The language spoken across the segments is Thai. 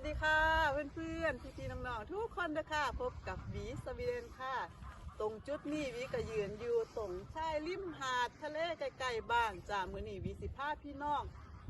สดีค่ะเพื่อนๆพี่ๆน้องๆทุกคนนะคะพบกับวีสวีเดนค่ะ ตรงจุดนี้วีก็ยืนอยู่ตรงชายริมหาดทะเลใกล้ๆบ้านจ้ามือนี้หวีสิพาพี่น้อง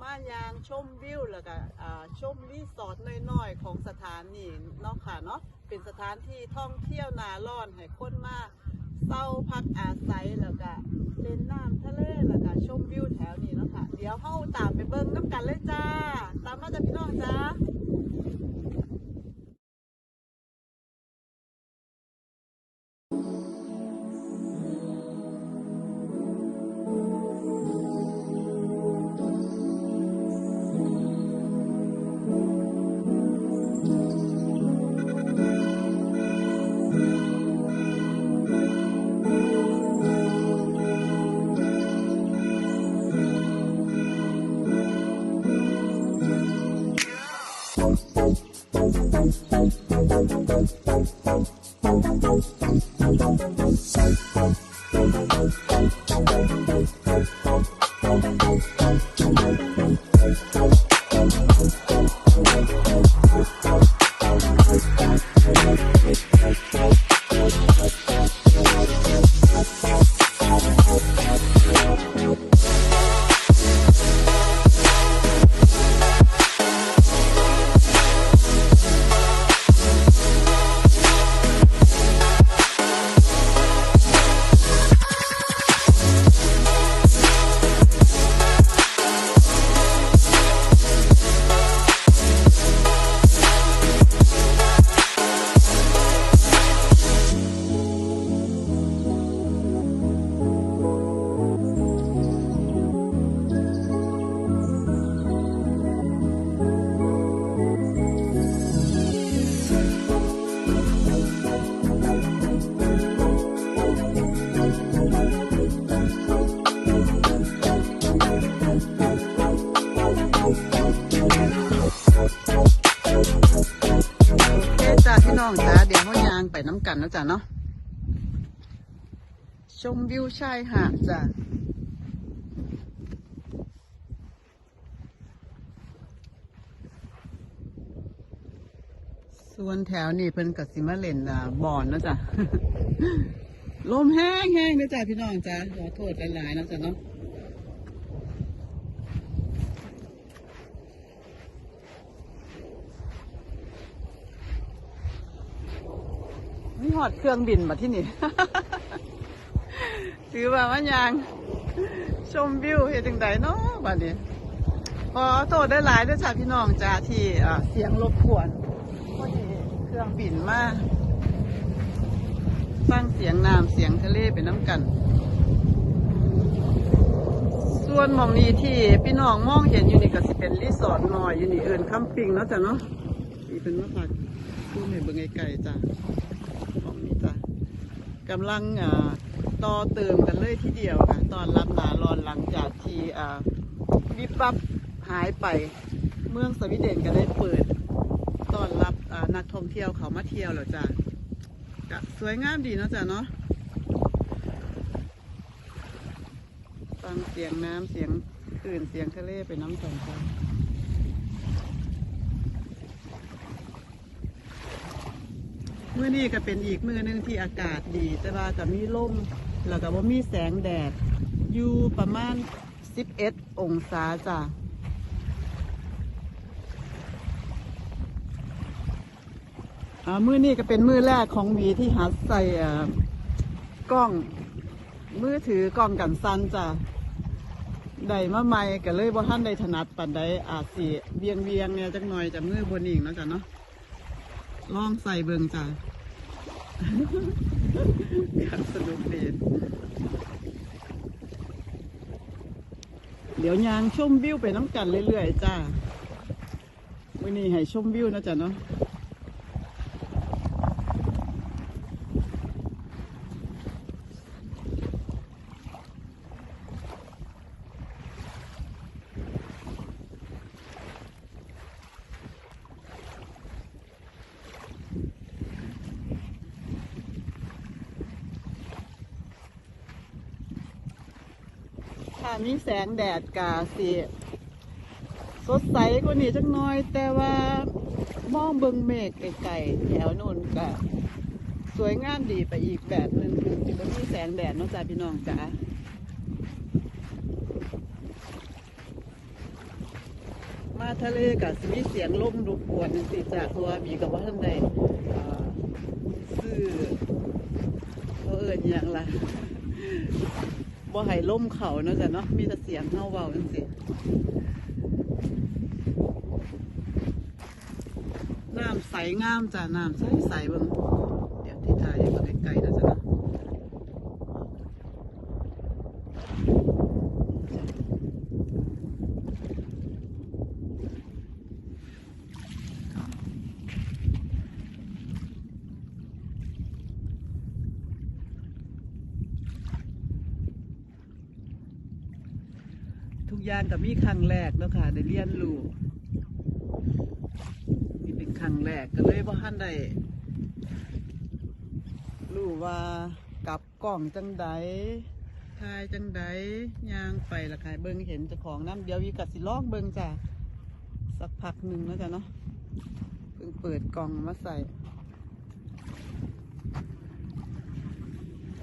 มายางชมวิวแล้วก็ชมรีสอร์ทน้อยๆของสถานนี้นาะค่ะเนาะเป็นสถานที่ท่องเที่ยวนาร้อนให้คนมา เศร้าพักอาศัยแล้วก็เล่นน้ำทะเลแล้วก็ชมวิวแถวนี้เนาะค่ะ เดี๋ยวเฮาตามไปเบิ่งน้ำกันเลยจ้า ตามมาจ้ะพี่น้องจ้า โน้ำกันนะจ้ะเนาะชมวิวชายหาดจ้ะส่วนแถวนี่เพิ่นกับสิมาเลนบอนนะจ๊ะลมแห้งแห้งนะจ้ะพี่น้องจ้าขอโทษหลายๆนะจ๊ะเนาะ หอดเครื่องบินมาที่นี่ ถือว่ามันยังชมวิวเห็นจังใดเนาะบัดนี้ขอโทษได้หลายด้วยจ้าพี่น้องจ้าที่เสียงรบกวนพอดีเครื่องบินมาฟังเสียงน้ำเสียงทะเลเป็นน้ำกัน ส่วนมองนี้ที่พี่น้องมองเห็นอยู่นี่ก็สิเป็นรีสอร์ทน้อยอยู่นี่เอินคัมปิงเนาะจ้ะเนาะนี่เป็นมาพักดูในเบิ่งไกลๆจ้ะของนี้จ้ะ กำลังอ่าต่อเติมกันเลยทีเดียวค่ะตอนรับหนารอนหลังจากที่อ่าวิบวับหายไปเมืองสวีเดนก็ได้เปิดตอนรับอ่านักท่องเที่ยวเขามาเที่ยวแล้วจ้ะสวยงามดีนะจ้ะเนาะฟังเสียงน้ำเสียงคลื่นเสียงทะเลไปน้ำกันจ้ะ มื่อนี้ก็เป็นอีกมือหนึงที่อากาศดี แต่ว่าก็มีลมแล้วก็บ่มีแสงแดด อยู่ประมาณ 11 องศาจ้ะอ่ามือนี้ก็เป็นมือแรกของหวีที่หัดใส่อ่ากล้อง มือถือกล้องกันสั้นจ้ะได้มาใหม่ก็เลยบ่ท่านได้ถนัดปันใดอาจสิเวียงเวียงๆเนี่ยจักหน่อยจากมือบนอีกเนาะจ้ะเนาะ ลองใส่เบิงจ้ะการสนุกดีเดี๋ยวยางชมวิวไปน้ำกันเรื่อยๆจ้าวันนี้ให้ชมวิวนะจ๊ะเนาะ มีแสงแดดกาสิสดใสกว่านี้จักน่อย แต่ว่ามองเบิงเมฆไกลๆแถวนู่นก็สวยงามดีไปอีกแบบนึงคือที่บ่มีแสงแดดเนาะจ้าพี่น้องจ้ามาทะเลกับมีเสียงลมรบกวนสิจาเพราะว่ามีกับว่าท่านใดเอ่อซื้อเขาเอิญอย่างละ บ่ให้ล่มเขาเนาะจ้ะเนาะมีแต่เสียงเฮาเว้าจังซี่น้ำใสงามจ้ะน้ำใสใสเบิ่งเดี๋ยวที่ถ่ายให้เบิ่งไกลๆนะจ๊ะนะ อย่างกับมีครั้งแรกแล้วค่ะได้เรียนรู้นี่เป็นครั้งแรกก็เลยว่าท่านได้รู้ว่ากลับกล่องจังใดทายจังใดย่างไปละค่ะเบิ่งเห็นเจ้าของน้ำเดียววีกัสิลอกเบิ่งจ้ะสักพักหนึ่งแล้วจ้ะเนาะเพิ่งเปิดกล่องมาใส่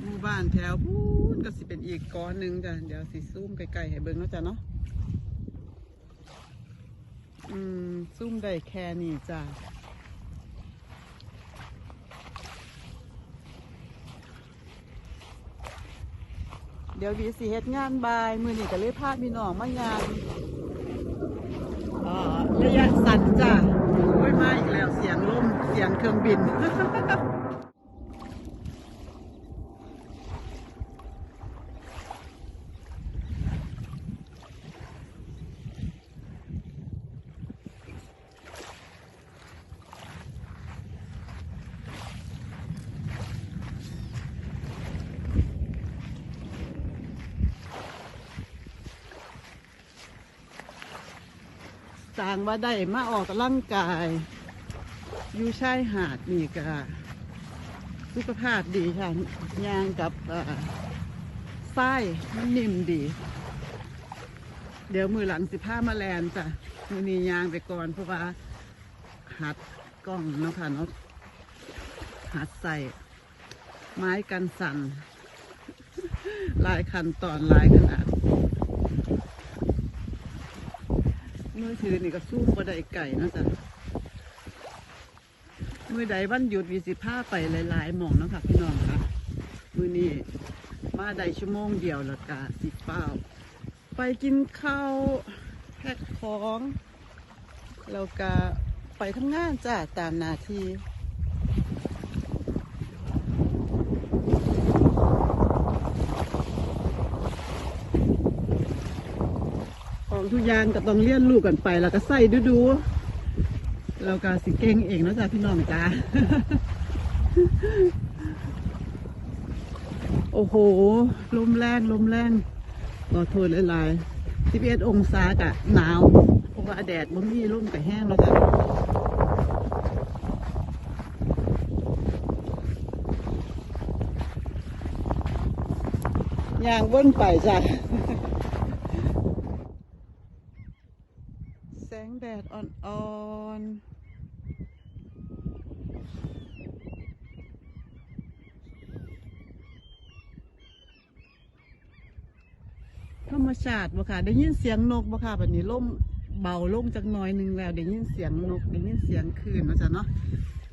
หมู่บ้านแถวพูนก็สิเป็นอีกก้อนหนึ่งจ้ะเดี๋ยวสิซูมไกลๆให้เบิ่งเนาะจ้ะเนาะ อืมซุ่มได้แค่นี้จ้ะเดี๋ยววีสีเฮ็ดงานบาย มือนี่ก็เลยพาพี่น้องมางานระยะสั้นจ้ะโอ้ยมาอีกแล้วเสียงลมเสียงเครื่องบิน สางว่าได้มาออกกำลังกาย อยู่ชายหาดนี่ก็สุขภาพดีค่ะยางกับไส้มันนิ่มดี เดี๋ยวมือหลังสิผ้ามาแลนจ้ะมือนี้ยางไปก่อนเพราะว่าหัดกล้องเนาะค่ะเนาะหัดใส่ไม้กันสั่นลายขั้นตอนลายขนาด มือถือนี่ก็สู้บ่ได้ไก่นาะจ๊ะมือใดวันหยุดวีสิผ้าไปหลายๆหม่องเนาะค่ะพี่น้องค่ะมือนี้มาได้ชั่วโมงเดียวแล้วกะสิเป้าไปกินข้าวแพ็คของแล้วก็ไปทำงานจ้ะตามนาทีของ ทุกอย่างก็ต้องเลี้ยนลูกกันไป แล้วก็ใส่ดูดูๆแล้วก็สิเก่งเองนะจ้ะพี่น้องจ้าโอ้โห ลมแรงลมแรงขอทษหลายๆ11องศากะหนาวเพราะว่าแดดมันมีร่มกับแห้งแล้วจ้ะย่างวนไปจ้ะ แสงแดดอ่อนๆ ธรรมชาติบ่ค่ะ ได้ยินเสียงนกบ่ค่ะแบบนี้ล่มเบาลงจักน้อยหนึงแล้ว ได้ยินเสียงนก ได้ยินเสียงคลื่นนะจ๊ะเนาะ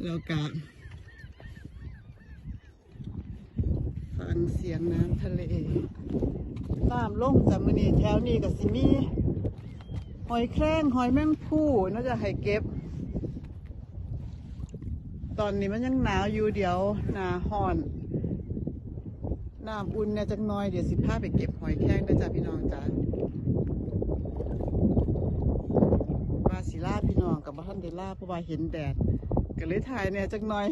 แล้วก็ฟังเสียงน้ำทะเลน้ำลงจากมือนี้แถวนี้ก็สิมีห อยแครงหอยแมงผู้น่าจะให้เก็บ ตอนนี้มันยังหนาวอยู่เดี๋ยวหนาห่อนน้ำอุ่นเนี่ยจักหน้อยเดี๋ยวสิพาไปเก็บหอยแครงนะจ๊ะพี่น้องจ้าวาสิลาพี่น้องกับบ้านเดล่าเพราะว่าเห็นแดดก็เลยถ่ายเนี่ยจักหน่อย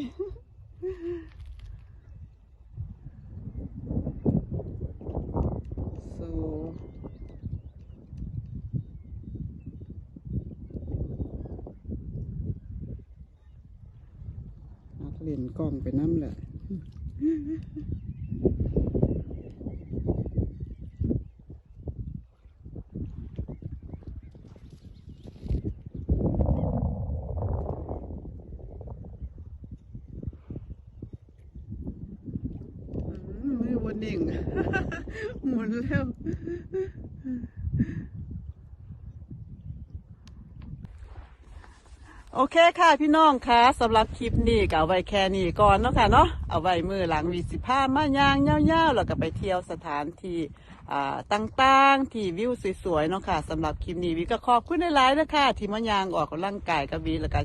เห็นกล้องไปน้ำแหละมือบนดิ่งหมุนแล้ว โอเคค่ะพี่น้องคะสำหรับคลิปนี้ก็เอาไว้แค่นี้ก่อนเนาะค่ะเนาะเอาไว้มือหลังวีสิผ้ามายางเง่าๆแล้วก็ไปเที่ยวสถานที่อ่าต่างๆ ที่วิวสวยๆเนาะค่ะสำหรับคลิปนี้วิก็ขอบคุณหลายๆนะคะที่มายางออกกำลังกายกับวีแล้วก็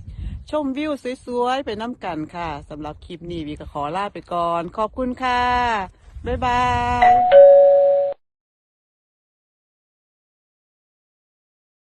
ชมวิวสวยๆไปน้ำกันค่ะสำหรับคลิปนี้วิก็ขอลาไปก่อน ขอบคุณค่ะ บ๊ายบาย